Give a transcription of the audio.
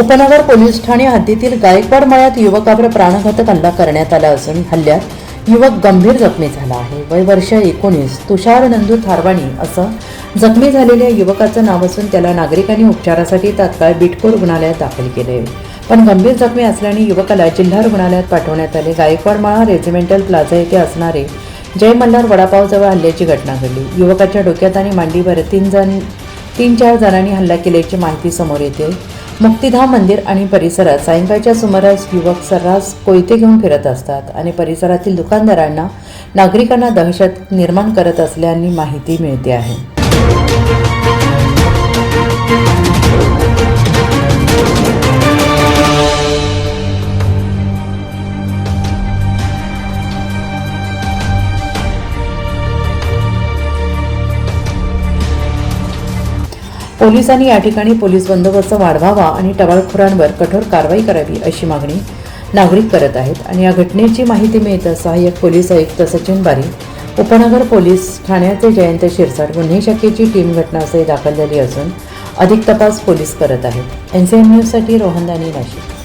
उपनगर पोलीस ठाणे हद्दीतील गायकवाड मळ्यात युवकावर प्राणघातक हल्ला करण्यात आला असून हल्ल्यात युवक गंभीर जखमी झाला आहे. वय वर्ष एकोणीस. तुषार नंदू थारवाणी असं जखमी झालेल्या युवकाचं नाव असून त्याला नागरिकांनी उपचारासाठी तात्काळ बिटको रुग्णालयात दाखल केले. पण गंभीर जखमी असल्याने युवकाला जिल्हा रुग्णालयात पाठवण्यात आले. गायकवाड मळा रेजिमेंटल प्लाझा येथे असणारे जय मल्हार वडापावजवळ हल्ल्याची घटना घडली. युवकाच्या डोक्यात आणि मांडीवर तीन जण तीन चार जणांनी हल्ला केल्याची माहिती समोर येते. मुक्तिधाम मंदिर आणि परिसरात सायंकाळच्या सुमारास युवक सर्रास कोयते घेऊन फिरत असतात आणि परिसरातील दुकानदारांना नागरिकांना दहशत निर्माण करत असल्याने माहिती मिळते आहे. पोलिसांनी या ठिकाणी पोलीस बंदोबस्त वाढवावा आणि टवाळखोरांवर कठोर कारवाई करावी अशी मागणी नागरिक करत आहेत. आणि या घटनेची माहिती मिळताच सहाय्यक पोलीस आयुक्त सचिन बारी उपनगर पोलीस ठाण्याचे जयंत शिरसाट गुन्हे शाखेची टीम घटनास्थळी दाखल झाली असून अधिक तपास पोलीस करत आहेत. एन सी एन न्यूजसाठी रोहनदानी नाशिक.